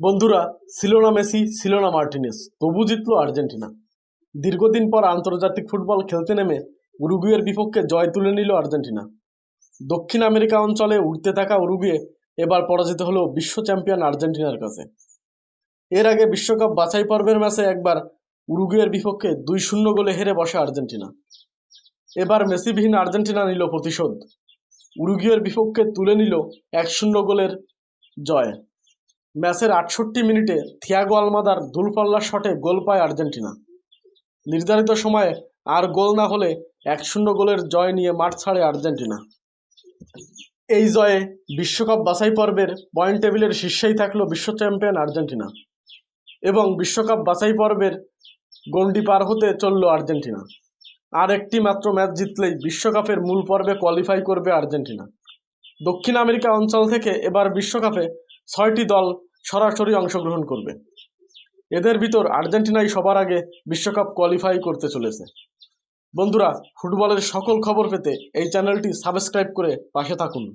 বন্ধুরা ছিল না মেসি ছিল না মার্টিনেস, তবু জিতলো আর্জেন্টিনা। দীর্ঘদিন পর আন্তর্জাতিক ফুটবল খেলতে নেমে উরুগুয়ের বিপক্ষে জয় তুলে নিল আর্জেন্টিনা। দক্ষিণ আমেরিকা অঞ্চলে উঠতে থাকা উরুগুয়ে এবার পরাজিত হলো বিশ্ব চ্যাম্পিয়ন আর্জেন্টিনার কাছে। এর আগে বিশ্বকাপ বাছাই পর্বের ম্যাচে একবার উরুগুয়ের বিপক্ষে দুই শূন্য গোলে হেরে বসে আর্জেন্টিনা। এবার মেসিবিহীন আর্জেন্টিনা নিল প্রতিশোধ। উরুগুয়ের বিপক্ষে তুলে নিল এক শূন্য গোলের জয়। ম্যাচের আটষট্টি মিনিটে থিয়াগো আলমাদার দূরপাল্লার শটে গোল পায় আর্জেন্টিনা। নির্ধারিত সময়ে আর গোল না হলে এক শূন্য গোলের জয় নিয়ে মাঠ ছাড়ে আর্জেন্টিনা। এই জয়ে বিশ্বকাপ বাছাই পর্বের পয়েন্ট টেবিলের শীর্ষেই থাকল বিশ্ব চ্যাম্পিয়ন আর্জেন্টিনা এবং বিশ্বকাপ বাছাই পর্বের গণ্ডি পার হতে চলল আর্জেন্টিনা। আর একটি মাত্র ম্যাচ জিতলেই বিশ্বকাপের মূল পর্বে কোয়ালিফাই করবে আর্জেন্টিনা। দক্ষিণ আমেরিকা অঞ্চল থেকে এবার বিশ্বকাপে ছয়টি দল সরাসরি অংশগ্রহণ করবে। এদের ভিতর আর্জেন্টিনাই সবার আগে বিশ্বকাপ কোয়ালিফাই করতে চলেছে। বন্ধুরা, ফুটবলের সকল খবর পেতে এই চ্যানেলটি সাবস্ক্রাইব করে পাশে থাকুন।